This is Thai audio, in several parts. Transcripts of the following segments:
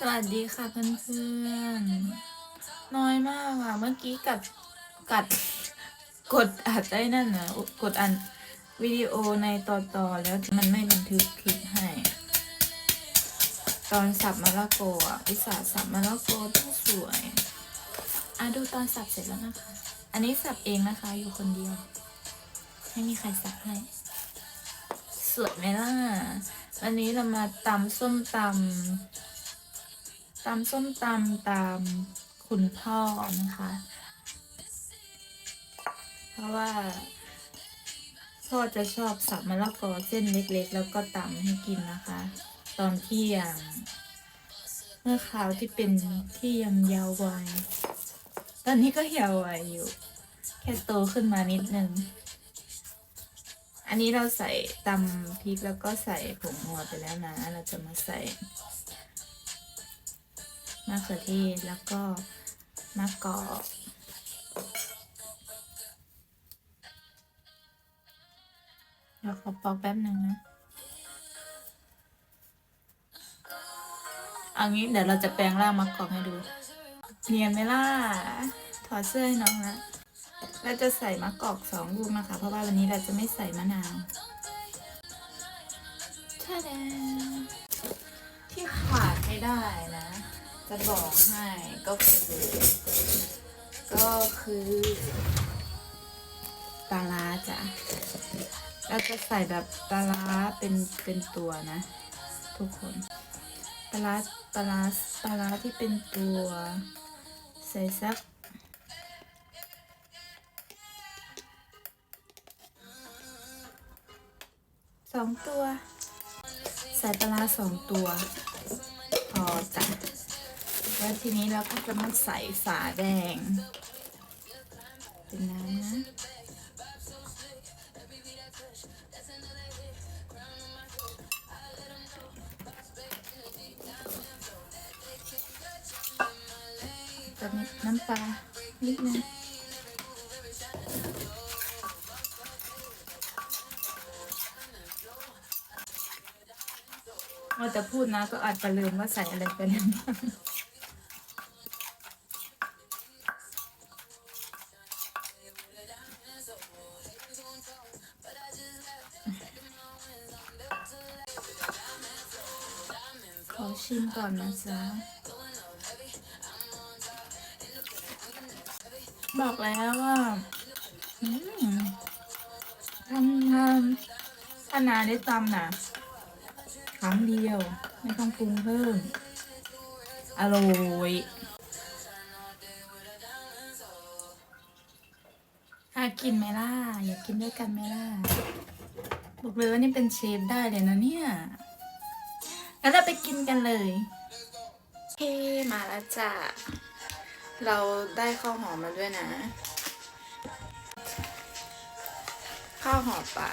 สวัสดีค่ะเพื่อนๆ น้อยมากอะ เมื่อกี้กัดกัดกดอัดได้นั่นนะกดอันวิดีโอในต่อต่อแล้วมันไม่บันทึกคลิปให้ ตอนสับมะละกออะวิสาสับมะละกอต้องสวยอะดูตอนสับเสร็จแล้วนะคะ อันนี้สับเองนะคะ อยู่คนเดียว ไม่มีใครสับให้ สวยไหมล่ะวันนี้เรามาตำส้มตำ ตำส้มตำตามคุณพ่อนะคะ เพราะว่า พ่อจะชอบสับมะละกอเส้นเล็กๆ แล้วก็ตำให้กินนะคะ ตอนที่ยังเมื่อคราวที่เป็นที่ยังเยาววัยตอนนี้ก็เยาว์วัยอยู่ แค่โตขึ้นมานิดนึงอันนี้เราใส่ตำพริกแล้วก็ใส่ผงนัวไปแล้วนะ เราจะมาใส่ มะเขือเทศแล้วก็มะกอกเดี๋ยวขอปอกแป๊บหนึ่งนะเอางี้เดี๋ยวเราจะแปลงร่างมะกอกให้ดู เนียนไหมล่ะ ถอดเสื้อให้น้องนะเราจะใส่มะกอกสองลูกนะคะ เพราะว่าวันนี้เราจะไม่ใส่มะนาวท่าแดที่ขาดไม่ได้นะ จะบอกให้ก็คือก็คือปลาร้าจ้ะเราจะใส่แบบปลาร้าเป็นเป็นตัวนะ ทุกคนปลาร้าปลาร้าปลาร้าที่เป็นตัว ใส่สักสองตัว ใส่ปลาร้าสองตัว พอจ้ะ แล้วทีนี้เราก็จะมาใส่ฝาแดง เป็นน้ำนะจะมีน้ำปลานิดนึงเราจะพูดนะก็อาจจะลืมว่าใส่อะไรไปแล้ว อชิมก่อนนะจ๊ะ บอกแล้วว่าทำทำถ้านาได้ตำนะครั้งเดียว ไม่ต้องปรุงเพิ่ม อร่อยอยากกินไหมล่ะ อยากกินด้วยกันไหมล่ะ บอกเลยว่านี่เป็นเชฟได้เลยนะเนี่ย งั้นเราไปกินกันเลยเฮ้มาแล้วจ้ะ เราได้ข้าวหอมมาด้วยนะ ข้าวหอมป่า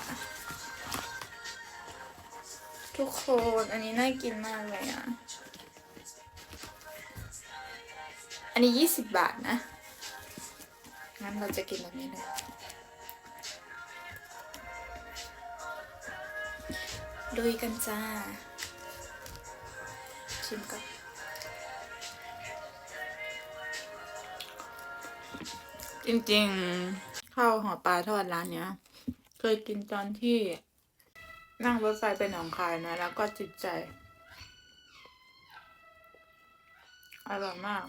ทุกคนอันนี้น่ากินมากเลยอะ อันนี้ยี่สิบบาทนะ งั้นเราจะกินแบบนี้เลยลุยกันจ้า ชิมก่อนจริงๆข้าวห่อปลาทอดร้านเนี้ย เคยกินตอนที่นั่งรถไฟไปหนองคายนะ แล้วก็จิตใจ อร่อยมาก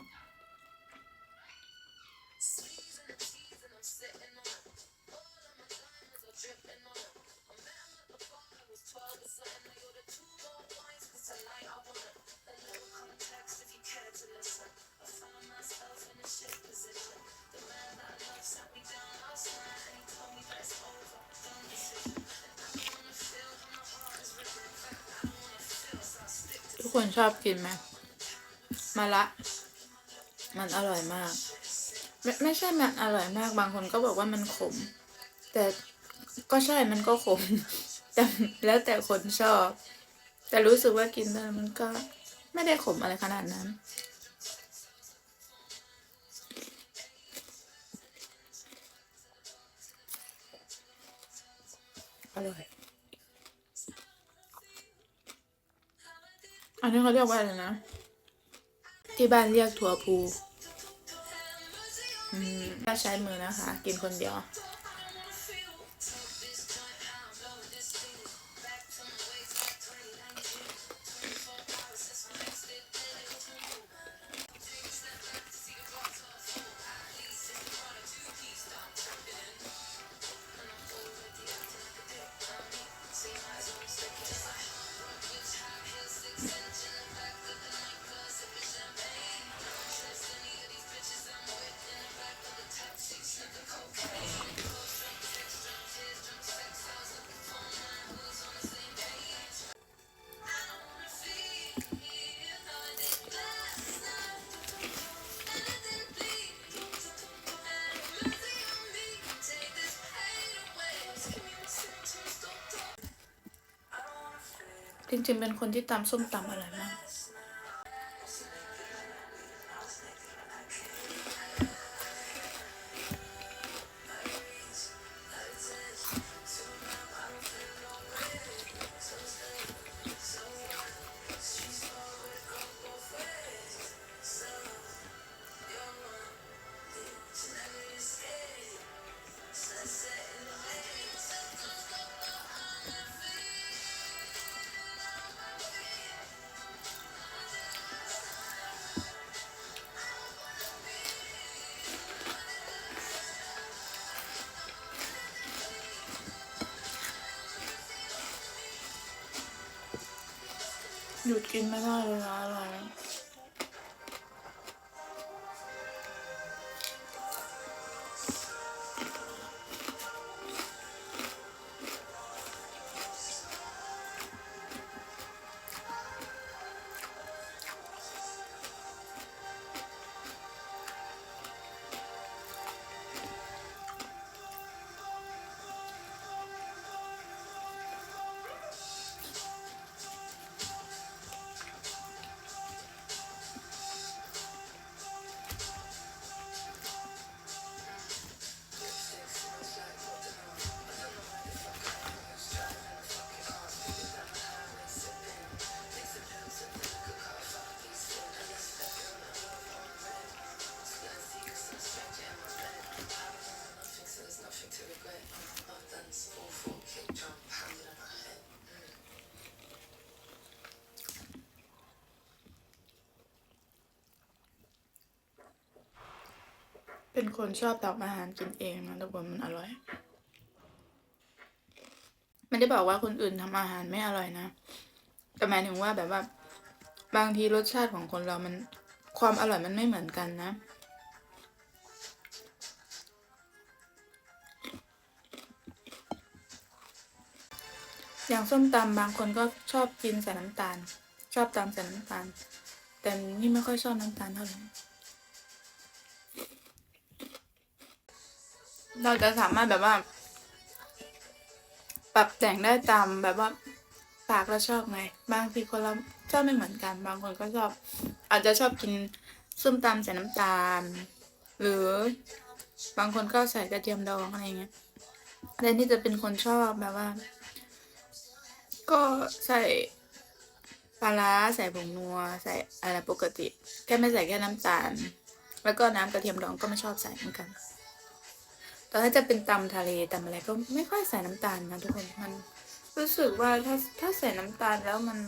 ทุกคนชอบกินไหมมาละ มันอร่อยมาก ไม่ไม่ใช่มันอร่อยมากบางคนก็บอกว่ามันขม แต่ก็ใช่มันก็ขมแต่แล้วแต่คนชอบ แต่รู้สึกว่ากินแล้วมันก็ไม่ได้ขมอะไรขนาดนั้น อร่อย อันนี้เขาเรียกว่าอะไรนะ ที่บ้านเรียกถั่วพูอืมถ้าใช้มือนะคะ กินคนเดียว จริงๆเป็นคนที่ตำส้มตำอร่อยมาก หยุดกินไม่ได้เลยนะอร่อย คนชอบทำอาหารกินเองนะทุกคนมันอร่อย ไม่ได้บอกว่าคนอื่นทำอาหารไม่อร่อยนะ แต่หมายถึงว่าแบบว่า บางทีรสชาติของคนเรามันความอร่อยมันไม่เหมือนกันนะอย่างส้มตำบางคนก็ชอบกินใส่น้ำตาล ชอบตำใส่น้ำตาล แต่นี่ไม่ค่อยชอบน้ำตาลเท่าไหร่ เราจะสามารถแบบว่า ปรับแต่งได้ตามแบบว่าปากเราชอบไง บางทีคนเราชอบไม่เหมือนกัน บางคนก็ชอบ อาจจะชอบกินส้มตำใส่น้ำตาล หรือบางคนก็ใส่กระเทียมดองอะไรเงี้ยแต่นี่จะเป็นคนชอบแบบว่า ก็ใส่ปลาร้าใส่ผงนัวใส่อะไรปกติ แค่ไม่ใส่แค่น้ำตาล แล้วก็น้ำกระเทียมดองก็ไม่ชอบใส่เหมือนกัน แต่ถ้าจะเป็นตำทะเลตำอะไรก็ไม่ค่อยใส่น้ำตาลนะทุกคนมันรู้สึกว่าถ้าถ้าใส่น้ำตาลแล้วมัน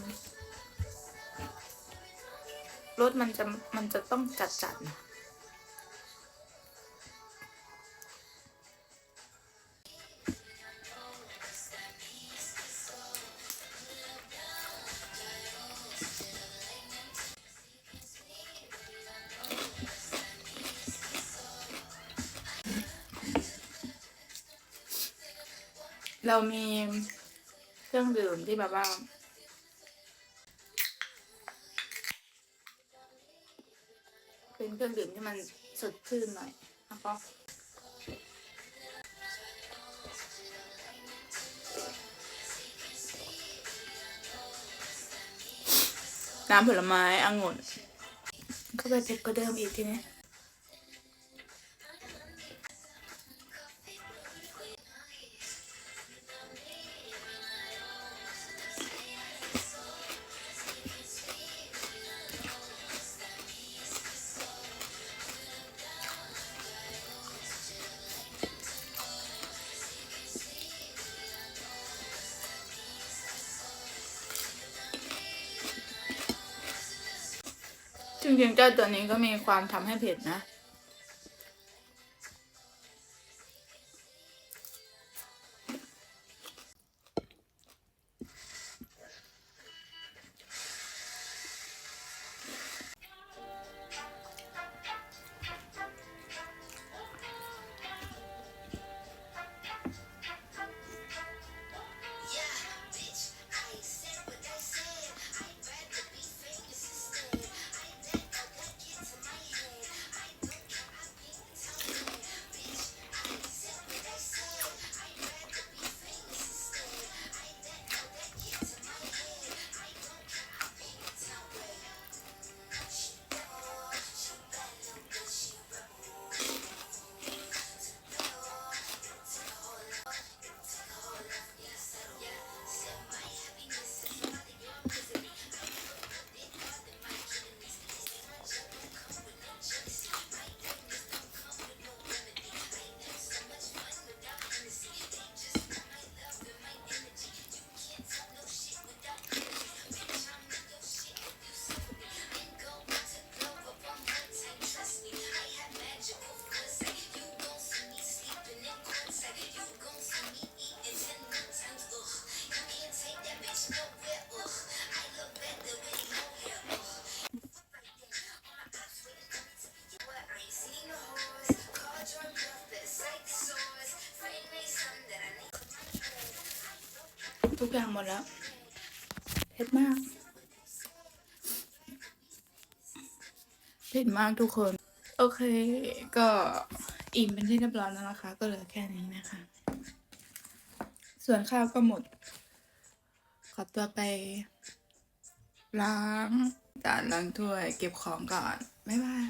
รสมันจะมันจะต้องจัดจัดนะ เรามีเครื่องดื่มที่แบบว่าเป็นเครื่องดื่มที่มันสดชื่นหน่อยแล้วก็น้ำผลไม้องุ่นก็ไปเผ็ดก็เดิมอีกทีนี้ ริงๆเจ้าตัวนี้ก็มีความทำให้เผ็ดนะ ทุกอย่างหมดแล้วเผ็ดมากเผ็ดมากทุกคน โอเค ก็อิ่มเป็นที่เรียบร้อยแล้วนะคะ ก็เหลือแค่นี้นะคะ ส่วนข้าวก็หมด ขอตัวไป ล้างจานล้างถ้วย เก็บของก่อน บ๊ายบาย